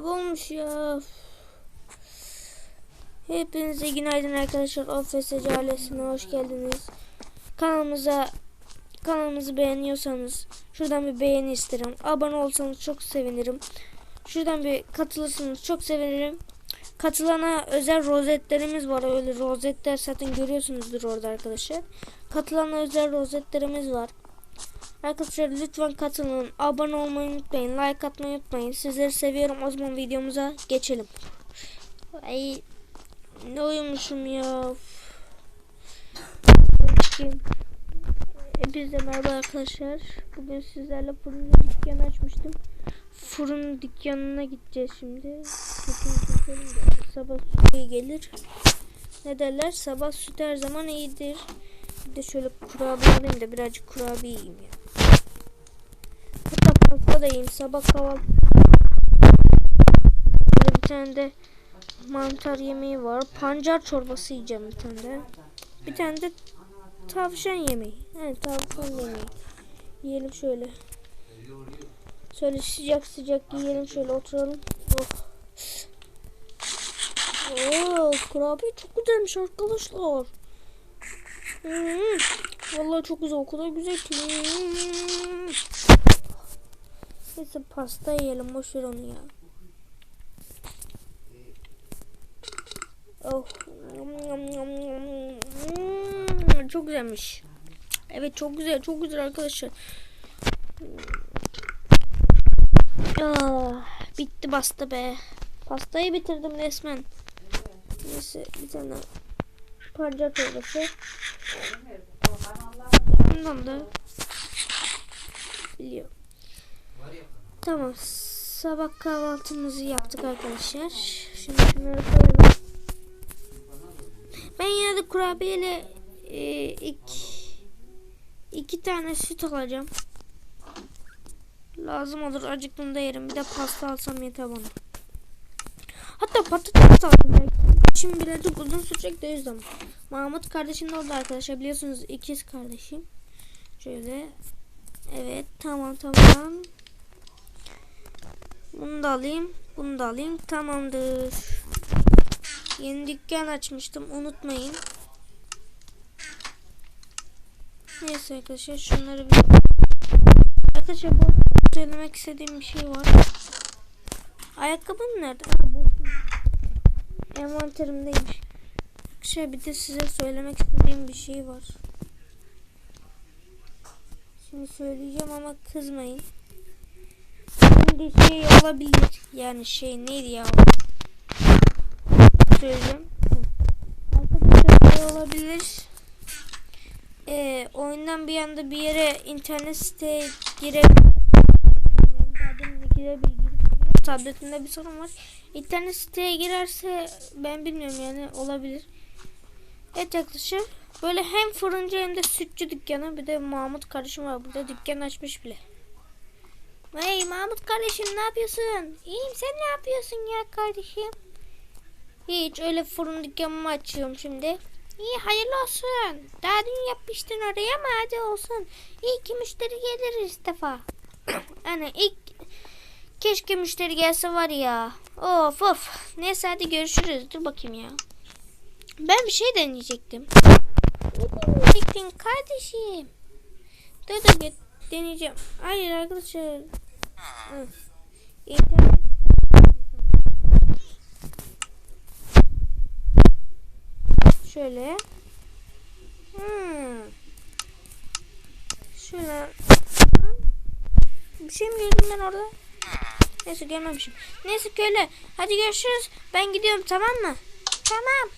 Kaybolmuş ya. Hepinize günaydın arkadaşlar. OFSC ailesine hoş geldiniz. Kanalımıza kanalımızı beğeniyorsanız şuradan bir beğeni isterim. Abone olsanız çok sevinirim. Şuradan bir katılırsanız çok sevinirim. Katılana özel rozetlerimiz var. Öyle rozetler zaten görüyorsunuzdur orada arkadaşlar. Katılana özel rozetlerimiz var. Arkadaşlar lütfen katılın. Abone olmayı unutmayın. Like atmayı unutmayın. Sizleri seviyorum. O zaman videomuza geçelim. Ay ne uyumuşum ya. Bakayım. Hepinize merhaba arkadaşlar. Bugün sizlerle fırın dükkanı açmıştım. Fırın dükkanına gideceğiz şimdi. Sabah süt gelir. Ne derler? Sabah süt her zaman iyidir. Bir de şöyle kurabiye alayım da birazcık kurabiye yiyeyim ya. Yiyeyim. Sabah kahvaltı. Böyle bir tane de mantar yemeği var. Pancar çorbası yiyeceğim bir tane de. Bir tane de tavşan yemeği. Evet tavşan yemeği. Yiyelim şöyle. Şöyle sıcak sıcak yiyelim şöyle oturalım. Oh. Oo, kurabiye çok güzelmiş arkadaşlar. Hmm. Vallahi çok güzel. O kadar güzel ki. Hmm. Neyse pasta yiyelim. Boş ver onu ya. Oh. Çok güzelmiş. Evet çok güzel. Çok güzel arkadaşlar. Ah, bitti bastı be. Pastayı bitirdim resmen. Neyse bir tane pancar çorbası. Bundan da Tamam. Sabah kahvaltımızı yaptık arkadaşlar. Şimdi şunları koyalım. Ben yine de kurabiyeyle e, iki, iki tane süt alacağım. Lazım olur. Acıktığımda yerim. Bir de pasta alsam yeter bana. Hatta patates aldım belki. Şimdi birazcık uzun sürecek de yüzden. Mahmut kardeşim de oldu arkadaşlar. Biliyorsunuz ikiz kardeşim. Şöyle. Evet tamam tamam. Bunu da alayım. Bunu da alayım. Tamamdır. Yeni dükkan açmıştım. Unutmayın. Neyse arkadaşlar şunları bir... Arkadaşlar bu söylemek istediğim bir şey var. Ayakkabım nerede? Ha, bu. Envanterimdeymiş. Arkadaşlar bir de size söylemek istediğim bir şey var. Şimdi söyleyeceğim ama kızmayın. Şimdi şey olabilir. Yani şey neydi ya? Söyleyeceğim. Arkadaşlar şey olabilir. Ee, oyundan bir anda bir yere internet siteye girebilir. girebilir. Tabletinde bir sorun var. İnternet siteye girerse ben bilmiyorum yani olabilir. Evet arkadaşlar. Böyle hem fırıncı hem de sütçü dükkanı. Bir de Mahmut kardeşim var burada dükkan açmış bile. Hey Mahmut kardeşim ne yapıyorsun? İyiyim sen ne yapıyorsun ya kardeşim? Hiç öyle fırın dükkanımı açıyorum şimdi. İyi hayırlı olsun. Daha dün yapmıştın oraya ama hadi olsun. İyi ki müşteri gelir istifa. hani ilk keşke müşteri gelse var ya. Of of. Neyse hadi görüşürüz. Dur bakayım ya. Ben bir şey deneyecektim. Ne deneyecektin kardeşim? Dur dur. Deneyeceğim. Hayır arkadaşlar. İnternet. Şöyle. Hmm. Şöyle. Bir şey mi gördüm ben orada? Neyse görmemişim. Neyse köyle. Hadi görüşürüz. Ben gidiyorum tamam mı? Tamam.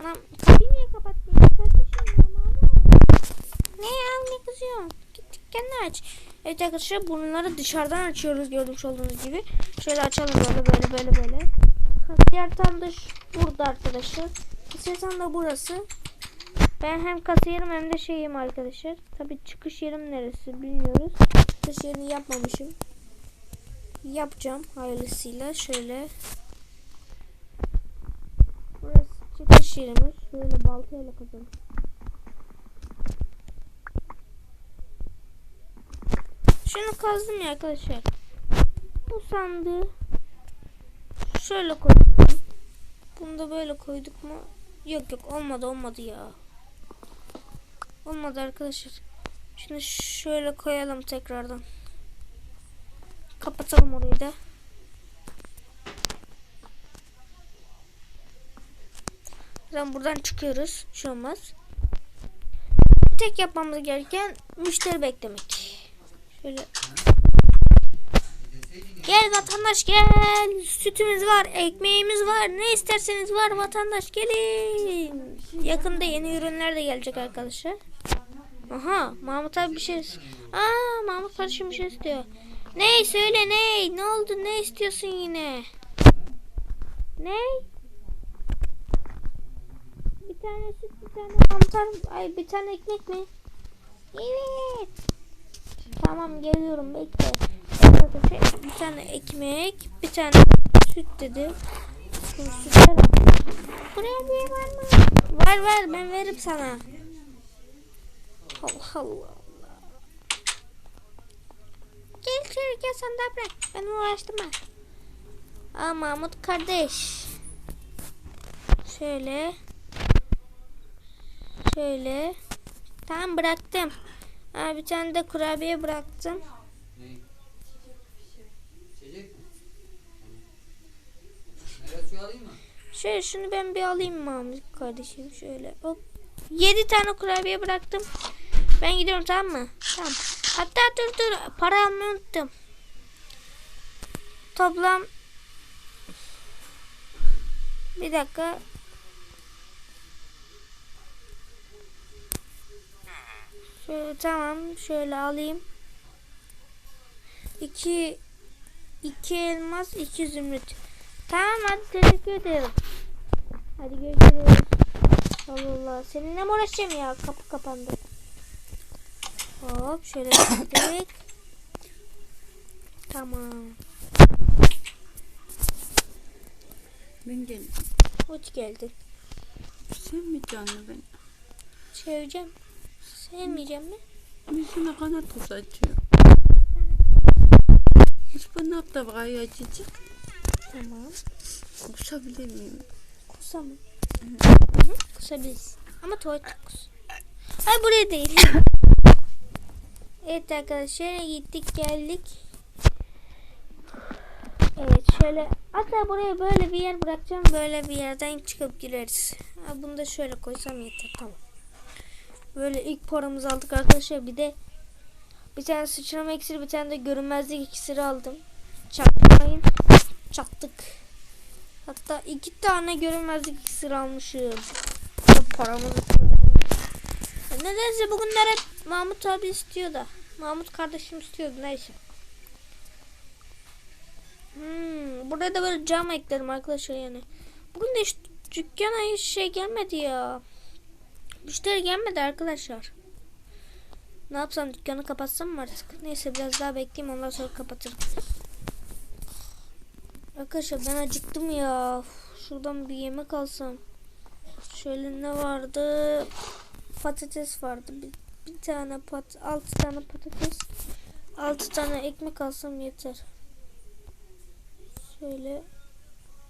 Anam kapıyı niye kapattın? Ne ya ne kızıyorsun? Dükkanını aç. Evet arkadaşlar bunları dışarıdan açıyoruz gördüğünüz olduğunuz gibi. Şöyle açalım böyle böyle böyle böyle. Kasiyer tam da burada arkadaşlar. Kasiyer tam da burası. Ben hem kasiyerim hem de şeyim arkadaşlar. Tabi çıkış yerim neresi bilmiyoruz. Çıkış yerini yapmamışım. Yapacağım hayırlısıyla. Şöyle. Burası çıkış yerimiz. Şöyle baltayla kazalım. Şunu kazdım ya arkadaşlar. Bu sandığı şöyle koyduk. Bunu da böyle koyduk mu? Yok yok olmadı olmadı ya. Olmadı arkadaşlar. Şimdi şöyle koyalım tekrardan. Kapatalım orayı da. Zaten buradan çıkıyoruz. Şu olmaz. Tek yapmamız gereken müşteri beklemek. Şöyle. Gel vatandaş gel. Sütümüz var, ekmeğimiz var. Ne isterseniz var vatandaş gelin. Yakında yeni ürünler de gelecek arkadaşlar. Aha Mahmut abi bir şey. Aa Mahmut kardeşim bir şey istiyor. Ne söyle ne? Ne oldu? Ne istiyorsun yine? Ne? Bir tane süt, bir tane mantar, ay bir tane ekmek mi? Evet. Tamam geliyorum bekle. Bir tane ekmek, bir tane süt dedi. Şimdi sütler al. Buraya bir var mı? Var var ben veririm sana. Allah Allah. Gel içeri gel de bırak. Ben uğraştırma. Aa Mahmut kardeş. Şöyle. Şöyle. Tamam bıraktım. Aa, bir tane de kurabiye bıraktım. Mı? Şöyle şunu ben bir alayım Mahmut kardeşim. Şöyle hop. 7 tane kurabiye bıraktım. Ben gidiyorum tamam mı? Tamam. Hatta dur dur para almayı unuttum. Toplam bir dakika. Şöyle, tamam şöyle alayım. İki iki elmas iki zümrüt. Tamam hadi teşekkür ederim. Hadi görüşürüz. Allah Allah. Seninle mi uğraşacağım ya? Kapı kapandı. Hop şöyle gittik. Tamam. Ben geldim. Hoş geldin. Sen mi canlı ben? Seveceğim. Sevmeyeceğim mi? Yüzüne kanat uzatıyor. Hiç bu ne yaptı bakayım acıcık? Tamam. Kusabilir miyim? Kusa mı? Kusabiliriz. Ama tuvalet kus. Hayır buraya değil. evet arkadaşlar gittik geldik. Evet şöyle hatta buraya böyle bir yer bırakacağım. Böyle bir yerden çıkıp gireriz. Ha, bunu da şöyle koysam yeter tamam. Böyle ilk paramızı aldık arkadaşlar. Bir de bir tane sıçrama iksiri bir tane de görünmezlik iksiri aldım. Çaktırmayın. Çaktık. Hatta iki tane görünmezlik iksiri almışım. Paramızı Nedense bugünler hep Mahmut abi istiyor da. Mahmut kardeşim istiyordu neyse. Hmm, buraya da böyle cam eklerim arkadaşlar yani. Bugün de hiç dükkana hiç şey gelmedi ya. Müşteri gelmedi arkadaşlar. Ne yapsam dükkanı kapatsam mı artık? Neyse biraz daha bekleyeyim ondan sonra kapatırım. Arkadaşlar ben acıktım ya. Şuradan bir yemek alsam. Şöyle ne vardı? Patates vardı. Bir, bir tane pat, altı tane patates. Altı tane ekmek alsam yeter. Şöyle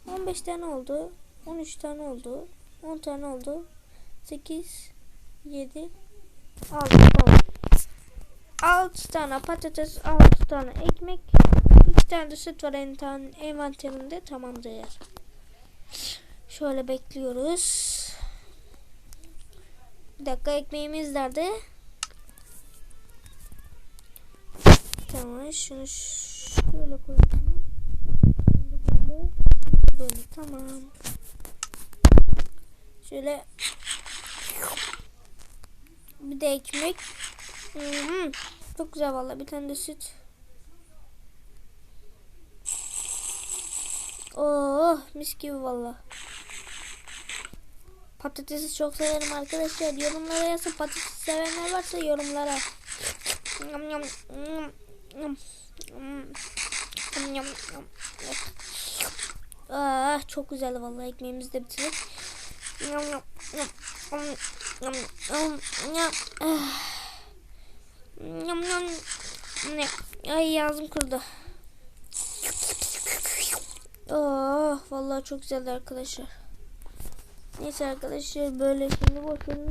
15 tane oldu. 13 tane oldu. 10 tane oldu. 8 7 6 tamam. 6 tane patates, 6 tane ekmek, 2 tane de süt var envan- envanterimde tamamdır. Şöyle bekliyoruz. Bir dakika ekmeğimiz nerede? Tamam şunu şöyle koyalım. Böyle, böyle tamam. Şöyle bir de ekmek. Hmm, çok güzel vallahi bir tane de süt. Oh mis gibi valla. Patatesi çok severim arkadaşlar. Yorumlara yazın patates sevenler varsa yorumlara. Yum, yum, yum, yum, yum, yum, yum. Ah çok güzel vallahi ekmeğimizi de bitirdik. Yum, yum, yum, Ay ağzım kurudu. Oh vallahi çok güzeldi arkadaşlar. Neyse arkadaşlar böyle şimdi bakalım.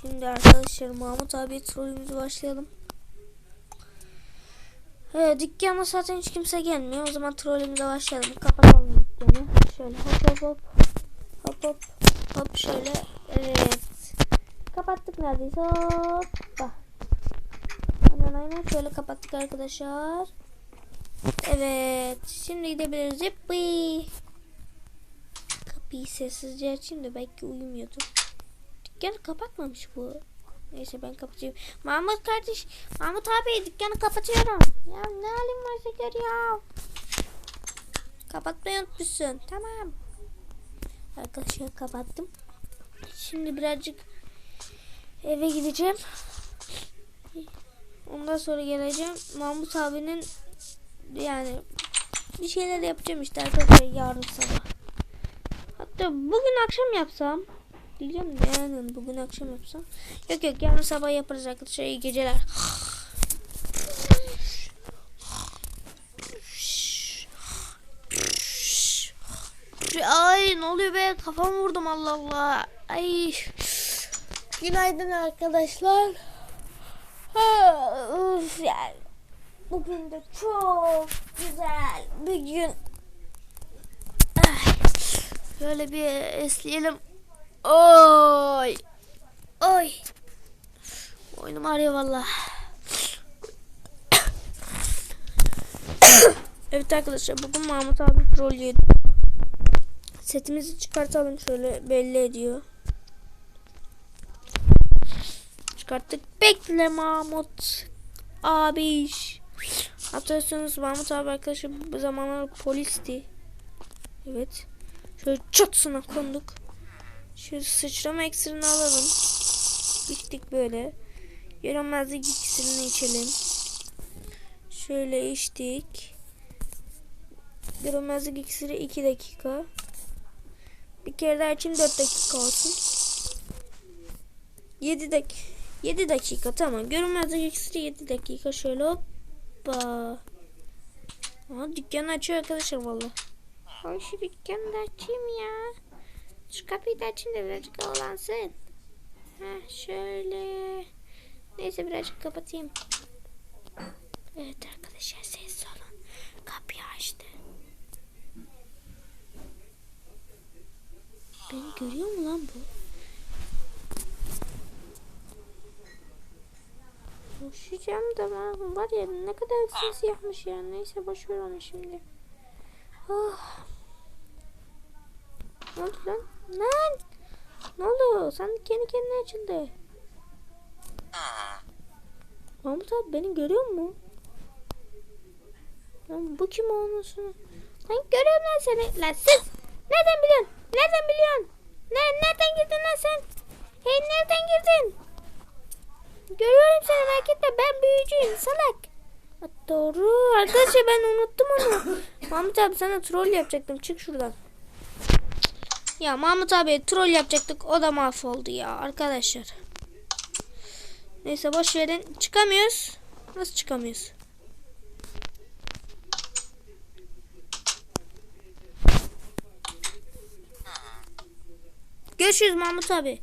Şimdi arkadaşlar Mahmut abi trollümüzü başlayalım. Evet, dükkana zaten hiç kimse gelmiyor. O zaman trollümüze başlayalım. Kapatalım dükkanı. Şöyle hop hop hop. Hop hop. Hop şöyle. Evet. Kapattık neredeyse. Hoppa. Aynen aynen şöyle kapattık arkadaşlar. Evet. Şimdi gidebiliriz. Yippi. Kapıyı sessizce açayım da belki uyumuyordur. Dükkanı kapatmamış bu. Neyse ben kapatayım. Mahmut kardeş. Mahmut abi dükkanı kapatıyorum. Ya ne halin var Şeker ya. Kapatmayı unutmuşsun. Tamam. Arkadaşlar kapattım. Şimdi birazcık eve gideceğim. Ondan sonra geleceğim. Mahmut abinin yani bir şeyler yapacağım işte arkadaşlar yarın sabah. Hatta bugün akşam yapsam diyeceğim de yani bugün akşam yapsam. Yok yok yarın sabah yaparız arkadaşlar iyi geceler. Ay ne oluyor be kafamı vurdum Allah Allah. Ay. Günaydın arkadaşlar. Ha, uf, yani. Bugün de çok güzel bir gün. Ay. Şöyle bir esleyelim. Oy. Oy. Boynum ağrıyor valla. evet arkadaşlar bugün Mahmut abi troll yedi. Setimizi çıkartalım şöyle belli ediyor. Çıkarttık. Bekle Mahmut abi. Hatırlıyorsunuz Mahmut abi arkadaşlar bu zamanlar polisti. Evet. Şöyle çatısına konduk. Şöyle sıçrama iksirini alalım. İçtik böyle. Görünmezlik iksirini içelim. Şöyle içtik. Görünmezlik iksiri 2 dakika. Bir kere daha için 4 dakika olsun. 7 dakika. 7 dakika tamam. Görünmezlik iksiri 7 dakika. Şöyle hoppa. Aa, dükkanı açıyor arkadaşlar valla. Ay şu dükkanı da açayım ya. Şu kapıyı da açayım da birazcık havalansın. Ha şöyle. Neyse birazcık kapatayım. Evet arkadaşlar ses olun. Kapıyı açtı. Beni görüyor mu lan bu? Koşacağım da ben- var ya ne kadar ses yapmış ya. Neyse boş ver onu şimdi. Oh. Ne oldu lan? Lan! Ne oldu? Sandık kendi kendine açıldı. Mahmut abi beni görüyor mu? Lan bu kim olmasın? Lan görüyorum lan seni. Lan siz! Nereden biliyorsun? Nereden biliyorsun? Ne, nereden girdin lan sen? Hey nereden girdin? Görüyorum seni merak etme ben büyücüyüm salak. Doğru arkadaşlar ben unuttum onu. Mahmut abi sana troll yapacaktım çık şuradan. Ya Mahmut abi troll yapacaktık o da mahvoldu ya arkadaşlar. Neyse boş verin çıkamıyoruz. Nasıl çıkamıyoruz? Görüşürüz Mahmut abi.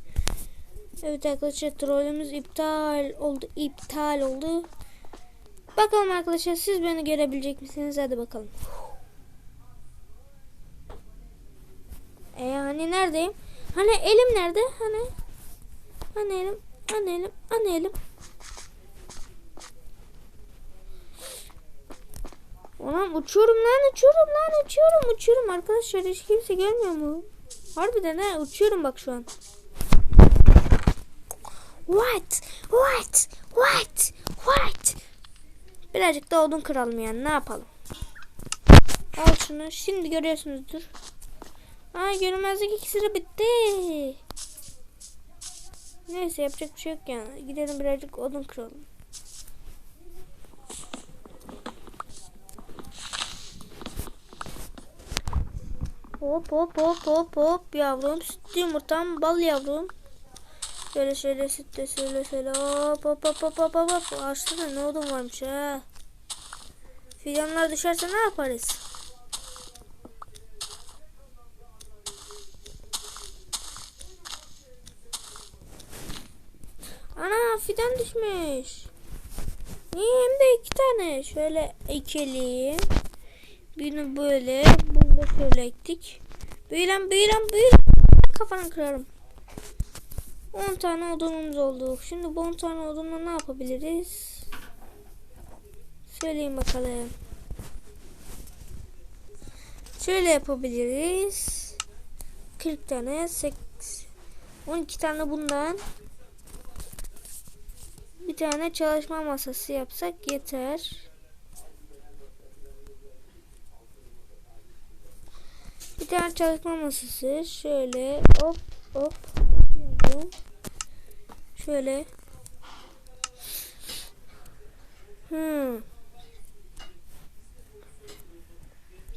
Evet arkadaşlar trollümüz iptal oldu. iptal oldu. Bakalım arkadaşlar siz beni görebilecek misiniz? Hadi bakalım. E hani neredeyim? Hani elim nerede? Hani? Hani elim? Hani elim? Hani elim? Ulan uçuyorum lan uçuyorum lan uçuyorum uçuyorum arkadaşlar hiç kimse görmüyor mu? Harbiden ha uçuyorum bak şu an. What? What? What? What? Birazcık da odun kıralım yani ne yapalım? Al şunu şimdi görüyorsunuzdur. Ay görünmezlik iksiri bitti. Neyse yapacak bir şey yok yani. Gidelim birazcık odun kıralım. Hop hop hop hop hop yavrum. Sütlü yumurtam bal yavrum. Şöyle şöyle sütle şöyle şöyle hop hop hop hop hop hop. Açtı da ne odun varmış ha. Fidanlar düşerse ne yaparız? Ana fidan düşmüş. Niye hem de iki tane. Şöyle ekeleyim. Birini böyle. Bu da şöyle ektik. Büyülen büyülen büyülen. Kafanı kırarım. 10 tane odunumuz oldu. Şimdi bu 10 tane odunla ne yapabiliriz? Söyleyin bakalım. Şöyle yapabiliriz. 40 tane 8 12 tane bundan bir tane çalışma masası yapsak yeter. Bir tane çalışma masası şöyle hop hop. Şöyle Hmm.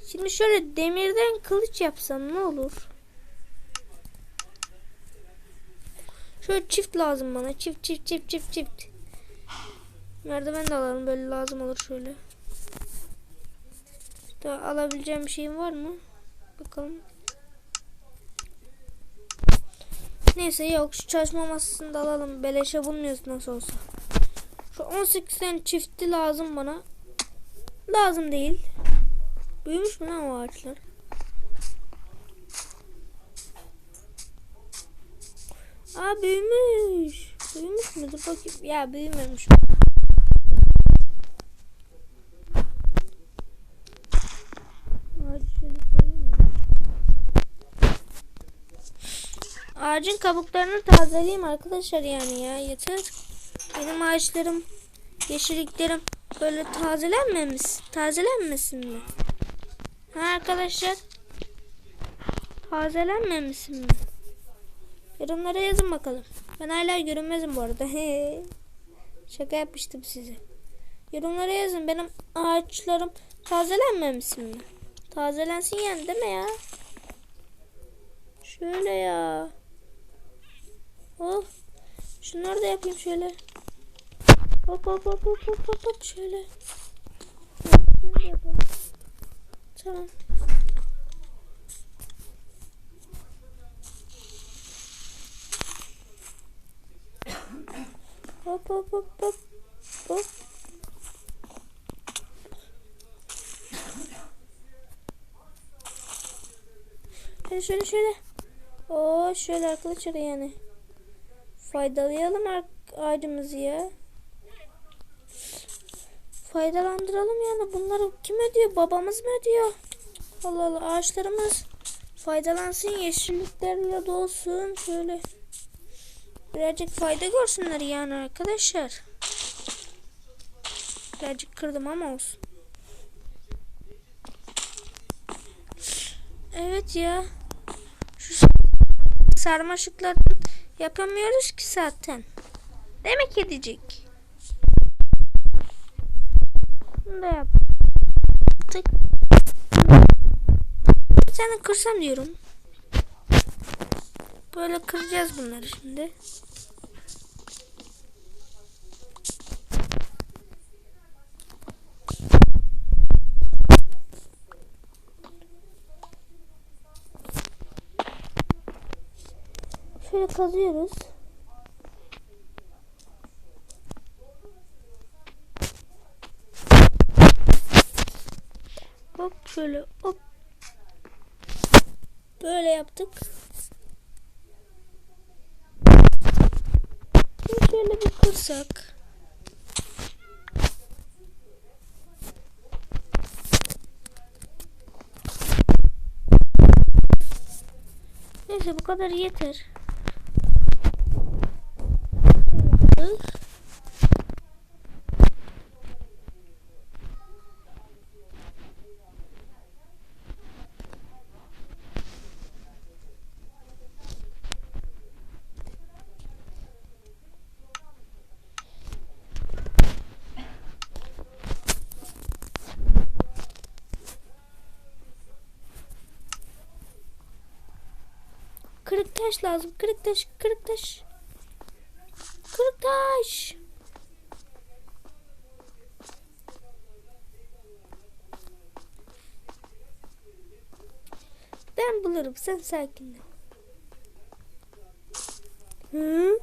Şimdi şöyle demirden kılıç yapsam ne olur? Şöyle çift lazım bana. Çift çift çift çift çift. Merdiven de alalım. Böyle lazım olur şöyle. Daha alabileceğim bir şeyim var mı? Bakalım. Neyse yok. Şu çalışma masasını da alalım. Beleşe bulmuyoruz nasıl olsa. Şu 18 tane çifti lazım bana. Lazım değil. Büyümüş mü lan o ağaçlar? Aa büyümüş. Büyümüş mü? Dur bakayım. Ya büyümemiş. Ağacı şöyle koyayım da. Ağacın kabuklarını tazeleyeyim arkadaşlar yani ya yeter. Benim ağaçlarım, yeşilliklerim böyle tazelenmemiş, tazelenmesin mi? Ha arkadaşlar? Tazelenmemişsin mi? Yorumlara yazın bakalım. Ben hala görünmezim bu arada. Şaka yapmıştım size. Yorumlara yazın. Benim ağaçlarım tazelenmemişsin mi? Tazelensin yani değil mi ya? Şöyle ya. Oh. Şunları da yapayım şöyle. Hop hop hop hop hop hop hop şöyle. Şöyle yapalım. Tamam. Hop hop hop hop hop. Şöyle şöyle şöyle. Oo şöyle arkadaşlar yani. Faydalayalım ağacımızı ya. Faydalandıralım yani. Bunları kim ödüyor? Babamız mı ödüyor? Allah Allah ağaçlarımız faydalansın yeşilliklerle dolsun. Şöyle birazcık fayda görsünler yani arkadaşlar. Birazcık kırdım ama olsun. Evet ya. Şu sarmaşıkları yapamıyoruz ki zaten. Demek edecek. Bunu da yaptık. Bir tane kırsam diyorum. Böyle kıracağız bunları şimdi. Şöyle kazıyoruz. Hop şöyle hop. Böyle yaptık. Şimdi şöyle bir kırsak. Neyse bu kadar yeter. Kırık taş lazım. Kırık taş, kırık taş. Kırık taş. Ben bulurum. Sen sakin ol. Hı?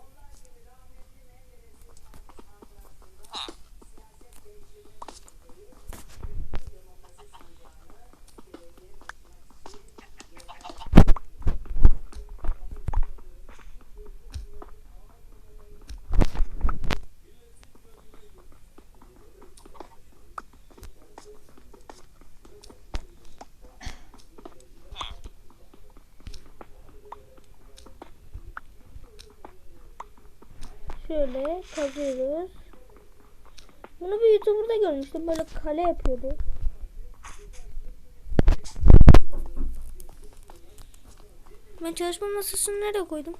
Şöyle kazıyoruz. Bunu bir YouTuber'da görmüştüm. Böyle kale yapıyordu. Ben çalışma masasını nereye koydum?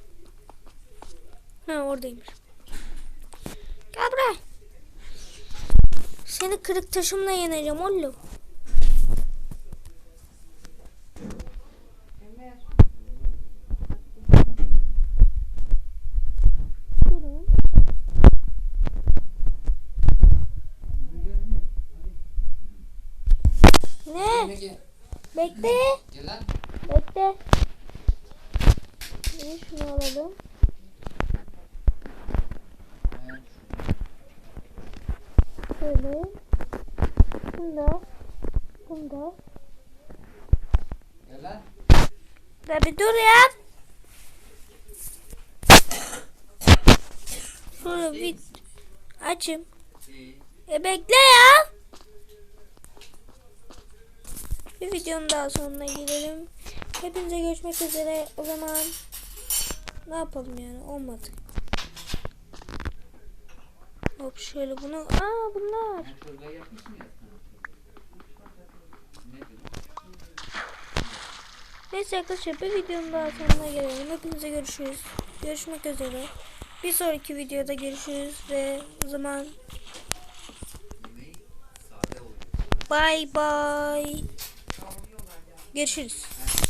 Ha oradaymış. Gel buraya. Seni kırık taşımla yeneceğim oğlum. Buyurun. Ne? Gel. Bekle. Gel lan. Bekle. Bir şunu alalım. Şöyle. Bunda. Bunda. Gel lan. Ya bir dur ya. Şöyle bir açım. E bekle ya. Bir videonun daha sonuna gelelim. Hepinize görüşmek üzere. O zaman ne yapalım yani olmadı. Hop şöyle bunu. Aa bunlar. Neyse arkadaşlar bir videonun daha sonuna gelelim. Hepinize görüşürüz. Görüşmek üzere. Bir sonraki videoda görüşürüz ve o zaman bye bye. Görüşürüz.